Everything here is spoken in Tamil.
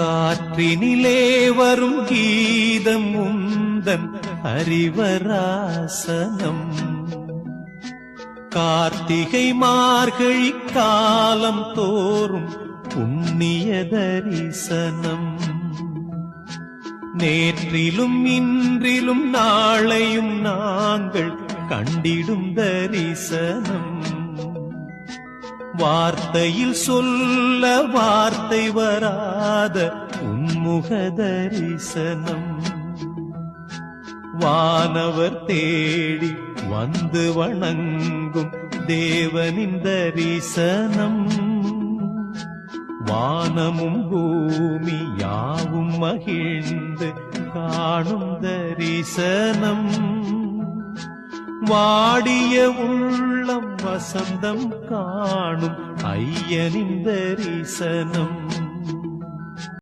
காற்றினிலே வரும் கீதம் உந்தன் அறிவராசனம். கார்த்திகை மார்கழி காலம் தோறும் புண்ணிய தரிசனம். நேற்றிலும் இன்றிலும் நாளையும் நாங்கள் கண்டிடும் தரிசனம். வார்த்தையில் சொல்ல வார்த்தை வராத உன்முக தரிசனம் வானவர் தேடி வந்து வணங்கும் தேவனின் தரிசனம். வானமும் பூமி யாவும் மகிழ்ந்து காணும் தரிசனம். வாடிய உள்ளம் வசந்தம் காணும் ஐயனின் தரிசனம்.